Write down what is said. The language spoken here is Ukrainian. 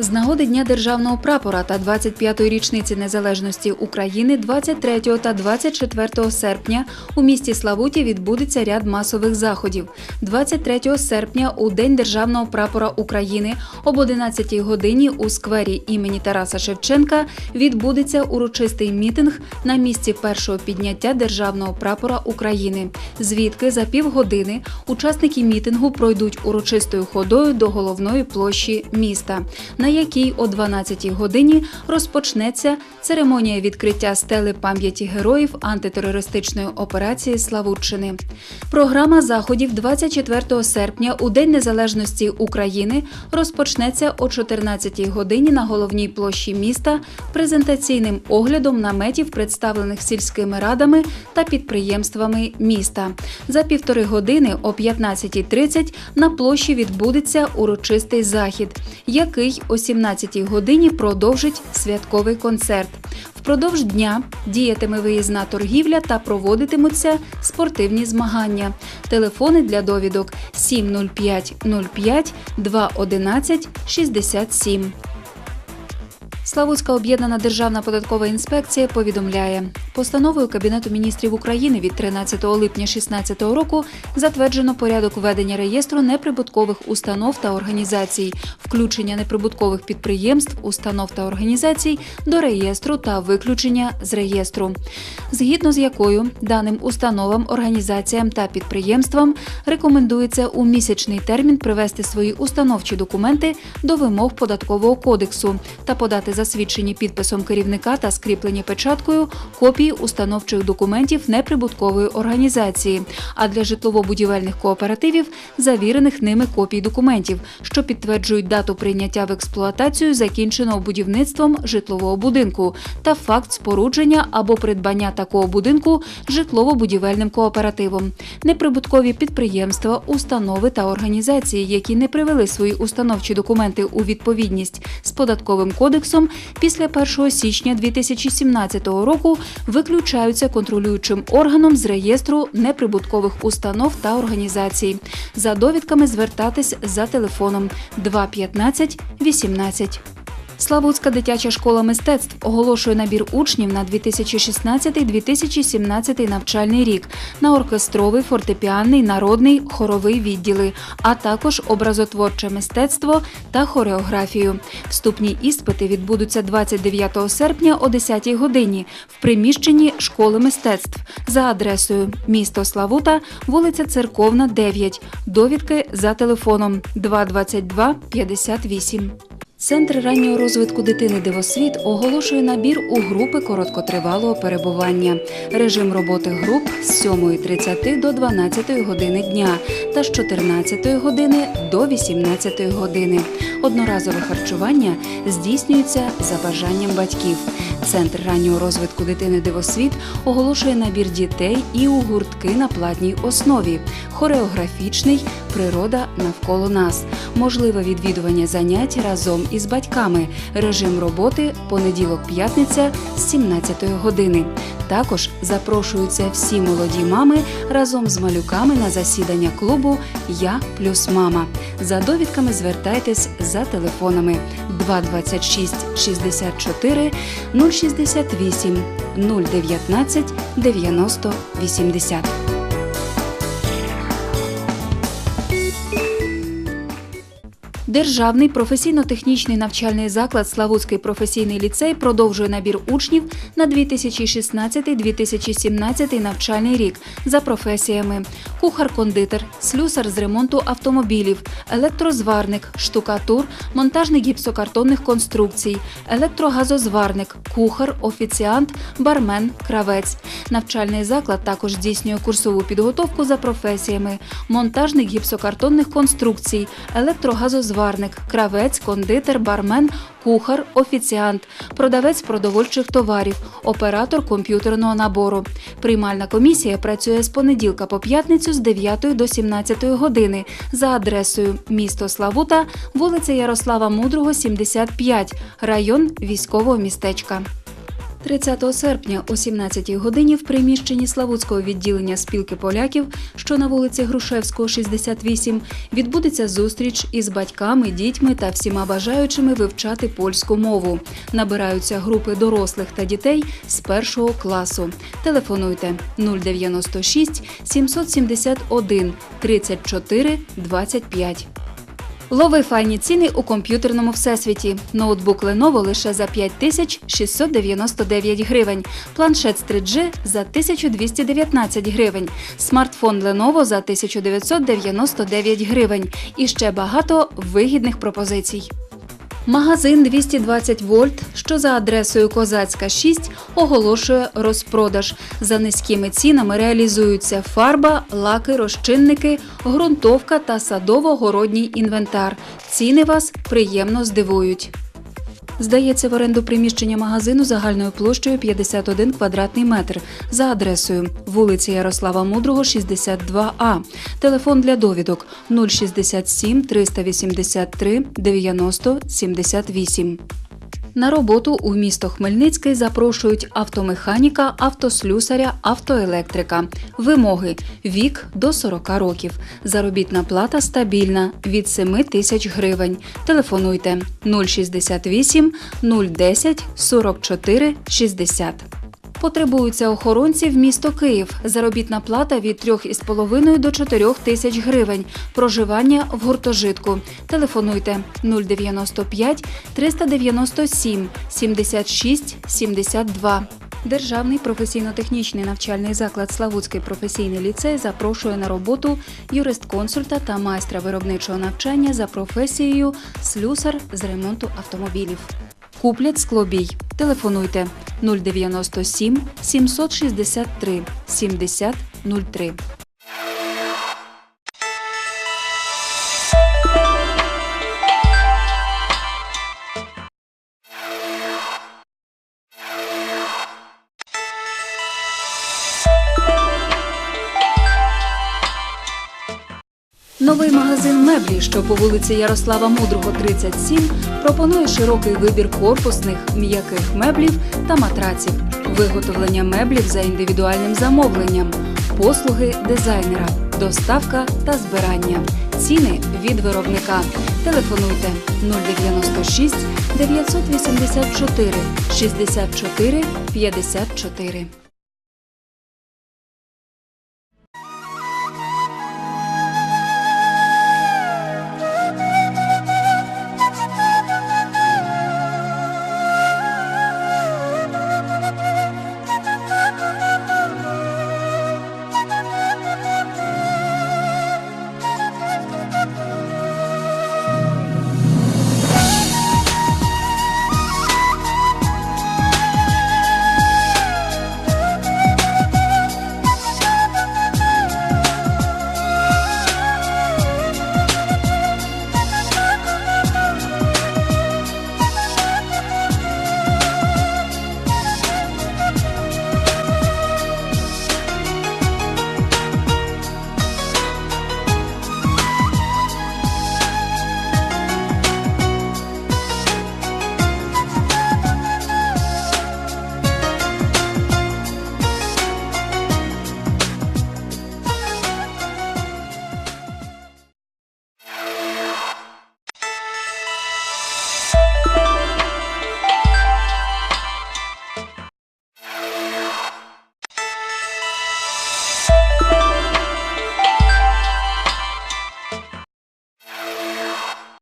З нагоди Дня державного прапора та 25-ї річниці незалежності України 23 та 24 серпня у місті Славуті відбудеться ряд масових заходів. 23 серпня у День державного прапора України об 11-й годині у сквері імені Тараса Шевченка відбудеться урочистий мітинг на місці першого підняття державного прапора України. Звідки за півгодини учасники мітингу пройдуть урочистою ходою до головної площі міста, на якій о 12-й годині розпочнеться церемонія відкриття стели пам'яті героїв антитерористичної операції Славутчини. Програма заходів 24 серпня у День Незалежності України розпочнеться о 14-й годині на головній площі міста презентаційним оглядом наметів, представлених сільськими радами та підприємствами міста. За півтори години о 15.30 на площі відбудеться урочистий захід, який о 17 годині продовжить святковий концерт. Впродовж дня діятиме виїзна торгівля та проводитимуться спортивні змагання. Телефони для довідок 70505 211 67. Славутська об'єднана державна податкова інспекція повідомляє, постановою Кабінету міністрів України від 13 липня 2016 року затверджено порядок ведення реєстру неприбуткових установ та організацій, включення неприбуткових підприємств, установ та організацій до реєстру та виключення з реєстру, згідно з якою даним установам, організаціям та підприємствам рекомендується у місячний термін привести свої установчі документи до вимог податкового кодексу та подати засвідчені підписом керівника та скріплені печаткою копії установчих документів неприбуткової організації, а для житлово-будівельних кооперативів завірених ними копій документів, що підтверджують дату прийняття в експлуатацію закінченого будівництвом житлового будинку та факт спорудження або придбання такого будинку житлово-будівельним кооперативом. Неприбуткові підприємства, установи та організації, які не привели свої установчі документи у відповідність з податковим кодексом, після 1 січня 2017 року виключаються контролюючим органом з реєстру неприбуткових установ та організацій. За довідками звертатись за телефоном 215 18. Славутська дитяча школа мистецтв оголошує набір учнів на 2016-2017 навчальний рік на оркестровий, фортепіанний, народний, хоровий відділи, а також образотворче мистецтво та хореографію. Вступні іспити відбудуться 29 серпня о 10 годині в приміщенні школи мистецтв за адресою місто Славута, вулиця Церковна, 9. Довідки за телефоном 222 58. Центр раннього розвитку дитини Дивосвіт оголошує набір у групи короткотривалого перебування. Режим роботи груп з 7.30 до 12 години дня та з 14 години до 18 години. Одноразове харчування здійснюється за бажанням батьків. Центр раннього розвитку дитини Дивосвіт оголошує набір дітей і у гуртки на платній основі, хореографічний природа навколо нас, можливе відвідування занять разом із батьками. Режим роботи понеділок-п'ятниця з 17 години. Також запрошуються всі молоді мами разом з малюками на засідання клубу Я плюс мама. За довідками звертайтесь за телефонами 226 64 068 019 90 80. Державний професійно-технічний навчальний заклад Славутський професійний ліцей продовжує набір учнів на 2016-2017 навчальний рік за професіями: кухар-кондитер, слюсар з ремонту автомобілів, електрозварник, штукатур, монтажник гіпсокартонних конструкцій, електрогазозварник, кухар, офіціант, бармен, кравець. Навчальний заклад також здійснює курсову підготовку за професіями: монтажник гіпсокартонних конструкцій, електрогазозварник, кравець, кондитер, бармен, кухар, офіціант, продавець продовольчих товарів, оператор комп'ютерного набору. Приймальна комісія працює з понеділка по п'ятницю з 9 до 17 години за адресою місто Славута, вулиця Ярослава Мудрого, 75, район військового містечка. 30 серпня о 17 годині в приміщенні Славутського відділення спілки поляків, що на вулиці Грушевського, 68, відбудеться зустріч із батьками, дітьми та всіма бажаючими вивчати польську мову. Набираються групи дорослих та дітей з першого класу. Телефонуйте 096 771 34 25. Лови файні ціни у комп'ютерному всесвіті. Ноутбук Lenovo лише за 5699 гривень, планшет з 3G за 1219 гривень, смартфон Lenovo за 1999 гривень і ще багато вигідних пропозицій. Магазин 220 вольт, що за адресою Козацька 6, оголошує розпродаж. За низькими цінами реалізуються фарба, лаки, розчинники, ґрунтовка та садово-городній інвентар. Ціни вас приємно здивують. Здається в оренду приміщення магазину загальною площею 51 квадратний метр за адресою вулиця Ярослава Мудрого, 62А. Телефон для довідок 067 383 90 78. На роботу у місто Хмельницький запрошують автомеханіка, автослюсаря, автоелектрика. Вимоги вік до 40 років. Заробітна плата стабільна від 7 тисяч гривень. Телефонуйте 068 010 44 60. Потребуються охоронці в місто Київ. Заробітна плата від 3,5 до 4 тисяч гривень. Проживання в гуртожитку. Телефонуйте 095 397 76 72. Державний професійно-технічний навчальний заклад Славутський професійний ліцей запрошує на роботу юрист-консульта та майстра виробничого навчання за професією слюсар з ремонту автомобілів. Куплять склобій. Телефонуйте 097 763 70 03. Новий магазин меблі, що по вулиці Ярослава Мудрого, 37, пропонує широкий вибір корпусних м'яких меблів та матраців, виготовлення меблів за індивідуальним замовленням, послуги дизайнера, доставка та збирання. Ціни від виробника. Телефонуйте 096 984 64 54.